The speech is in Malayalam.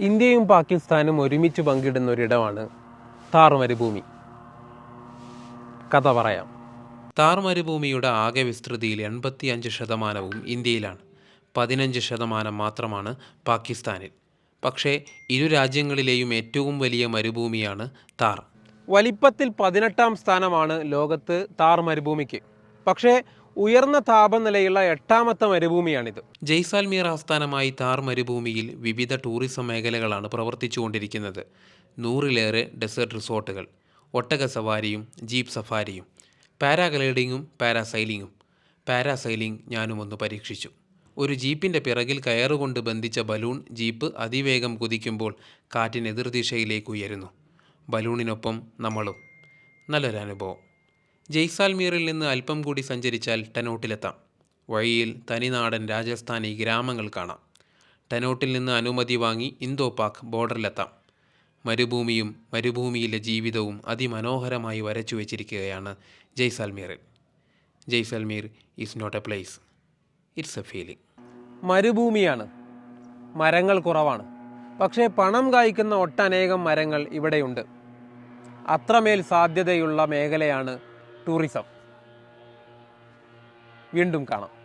ഇന്ത്യയും പാകിസ്ഥാനും ഒരുമിച്ച് പങ്കിടുന്ന ഒരിടമാണ് താർ മരുഭൂമി കഥ പറയാം. താർ മരുഭൂമിയുടെ ആകെ വിസ്തൃതിയിൽ എൺപത്തി അഞ്ച് ശതമാനവും ഇന്ത്യയിലാണ്. പതിനഞ്ച് ശതമാനം മാത്രമാണ് പാകിസ്ഥാനിൽ. പക്ഷേ ഇരു രാജ്യങ്ങളിലെയും ഏറ്റവും വലിയ മരുഭൂമിയാണ് താർ. വലിപ്പത്തിൽ പതിനെട്ടാം സ്ഥാനമാണ് ലോകത്ത് താർ മരുഭൂമിക്ക് പക്ഷേ ഉയർന്ന താപനിലയുള്ള എട്ടാമത്തെ മരുഭൂമിയാണിത്. ജയ്സാൽമീർ ആസ്ഥാനമായി താർ മരുഭൂമിയിൽ വിവിധ ടൂറിസം മേഖലകളാണ് പ്രവർത്തിച്ചുകൊണ്ടിരിക്കുന്നത്. നൂറിലേറെ ഡെസേർട്ട് റിസോർട്ടുകൾ ഒട്ടക സവാരിയും ജീപ്പ് സഫാരിയും പാരാഗ്ലൈഡിങ്ങും പാരാസൈലിങ്ങും പാരാസൈലിംഗ് ഞാനും ഒന്ന് പരീക്ഷിച്ചു. ഒരു ജീപ്പിന്റെ പിറകിൽ കയറുകൊണ്ട് ബന്ധിച്ച ബലൂൺ ജീപ്പ് അതിവേഗം കുതിക്കുമ്പോൾ കാറ്റിന് എതിർദിശയിലേക്ക് ഉയരുന്നു. ബലൂണിനൊപ്പം നമ്മളും. നല്ലൊരു അനുഭവം ജയ്സാൽമീറിൽ നിന്ന് അല്പം കൂടി സഞ്ചരിച്ചാൽ ടനോട്ടിലെത്താം. വഴിയിൽ തനിനാടൻ രാജസ്ഥാനി ഗ്രാമങ്ങൾ കാണാം. ടനോട്ടിൽ നിന്ന് അനുമതി വാങ്ങി ഇന്തോ പാക് ബോർഡറിലെത്താം. മരുഭൂമിയും മരുഭൂമിയിലെ ജീവിതവും അതിമനോഹരമായി വരച്ചു വച്ചിരിക്കുകയാണ് ജയ്സാൽമീറിൽ. Jaisalmer is not a place. It's a feeling. മരുഭൂമിയാണ്. മരങ്ങൾ കുറവാണ്. പക്ഷേ പണം കായ്ക്കുന്ന ഒട്ടനേകം മരങ്ങൾ ഇവിടെയുണ്ട്. അത്രമേൽ സാധ്യതയുള്ള മേഖലയാണ് ടൂറിസം. വീണ്ടും കാണാം.